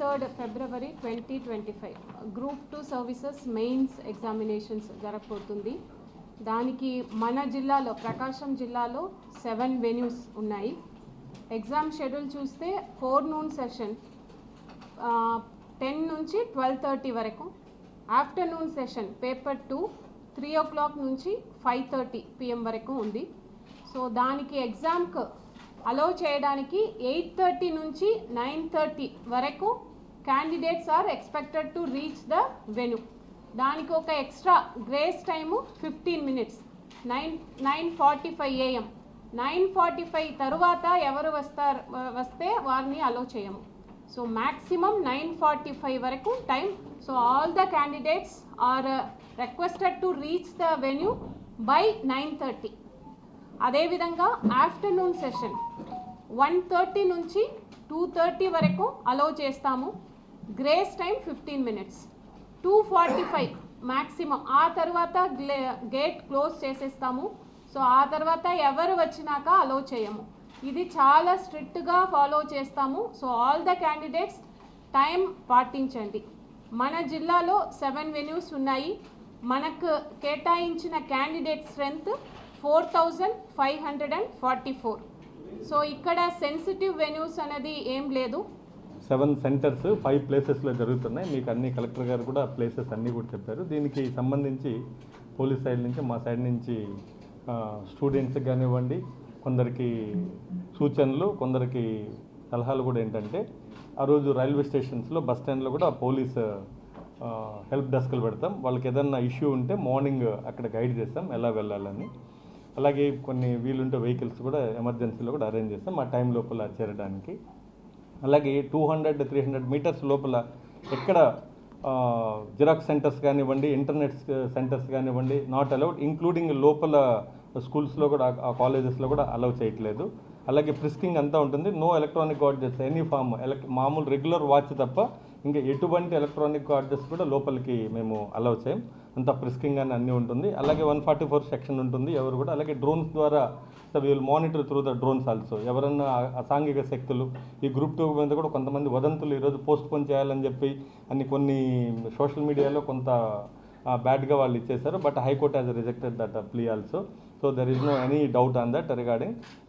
Third February twenty twenty five group two services mains examinations జరగబోతుంది. దానికి మన జిల్లాలో ప్రకాశం జిల్లాలో సెవెన్ వెన్యూస్ ఉన్నాయి. ఎగ్జామ్ షెడ్యూల్ చూస్తే ఫోర్ నూన్ సెషన్ టెన్ నుంచి ట్వెల్వ్ థర్టీ వరకు. Afternoon session paper two three o'clock నుంచి ఫైవ్ థర్టీ పిఎం వరకు ఉంది. సో దానికి ఎగ్జామ్కు అలౌ చేయడానికి ఎయిట్ థర్టీ నుంచి నైన్ థర్టీ వరకు candidates are expected to reach the venue దానికి ఒక extra grace time fifteen minutes nine nine forty five AM nine forty five తరువాత ఎవరు వస్తారు వస్తే వారిని అలౌ చేయము. So maximum nine forty five వరకు time so all the candidates are requested to reach the venue by nine thirty అదేవిధంగా afternoon session one thirty నుంచి two thirty వరకు అలౌ చేస్తాము. Grace time fifteen minutes two forty five maximum ఆ తర్వాత gate close చేసేస్తాము. So ఆ తర్వాత ఎవరు వచ్చినాక అలౌ చేయము. ఇది చాలా స్ట్రిక్ట్గా ఫాలో చేస్తాము. So all the candidates time పాటించండి. మన జిల్లాలో సెవెన్ వెన్యూస్ ఉన్నాయి. మనకు కేటాయించిన candidate strength four thousand five hundred and forty four. So ఇక్కడ సెన్సిటివ్ వెన్యూస్ అనేది ఏం లేదు. సెవెన్ సెంటర్స్ ఫైవ్ ప్లేసెస్లో జరుగుతున్నాయి. మీకు అన్ని కలెక్టర్ గారు కూడా ప్లేసెస్ అన్నీ కూడా చెప్పారు. దీనికి సంబంధించి పోలీస్ సైడ్ నుంచి మా సైడ్ నుంచి స్టూడెంట్స్కి కానివ్వండి కొందరికి సూచనలు కొందరికి సలహాలు కూడా ఏంటంటే ఆ రోజు రైల్వే స్టేషన్స్లో బస్ స్టాండ్లో కూడా పోలీస్ హెల్ప్ డెస్క్లు పెడతాం. వాళ్ళకి ఏదన్నా ఇష్యూ ఉంటే మార్నింగ్ అక్కడ గైడ్ చేస్తాం ఎలా వెళ్ళాలని. అలాగే కొన్ని వీలుంటే వెహికల్స్ కూడా ఎమర్జెన్సీలో కూడా అరేంజ్ చేస్తాం. మా టైం లోపల చేరడానికి. అలాగే two hundred three hundred metres లోపల ఎక్కడ జిరాక్స్ సెంటర్స్ కానివ్వండి ఇంటర్నెట్ సెంటర్స్ కానివ్వండి నాట్ అలౌడ్ ఇంక్లూడింగ్ లోపల స్కూల్స్లో కూడా ఆ కాలేజెస్లో కూడా అలౌ చేయట్లేదు. అలాగే ప్రిస్కింగ్ అంతా ఉంటుంది. No electronic gadgets any form ఎలక్ మామూలు రెగ్యులర్ వాచ్ తప్ప ఇంకా ఎటువంటి ఎలక్ట్రానిక్ గాడ్జెట్స్ కూడా లోపలికి మేము అలౌ చేయం. అంత ప్రిస్కింగ్ అని అన్నీ ఉంటుంది. అలాగే వన్ ఫార్టీ ఫోర్ సెక్షన్ ఉంటుంది. ఎవరు కూడా అలాగే డ్రోన్స్ ద్వారా so will monitor through the drones also ఎవరన్నా అసాంఘిక శక్తులు ఈ గ్రూప్ టూ మీద కూడా కొంతమంది వదంతులు ఈరోజు పోస్ట్ పోన్ చేయాలని చెప్పి అన్ని కొన్ని సోషల్ మీడియాలో కొంత బ్యాడ్గా వాళ్ళు ఇచ్చేశారు. But high court has rejected that plea also so there is no any doubt on that regarding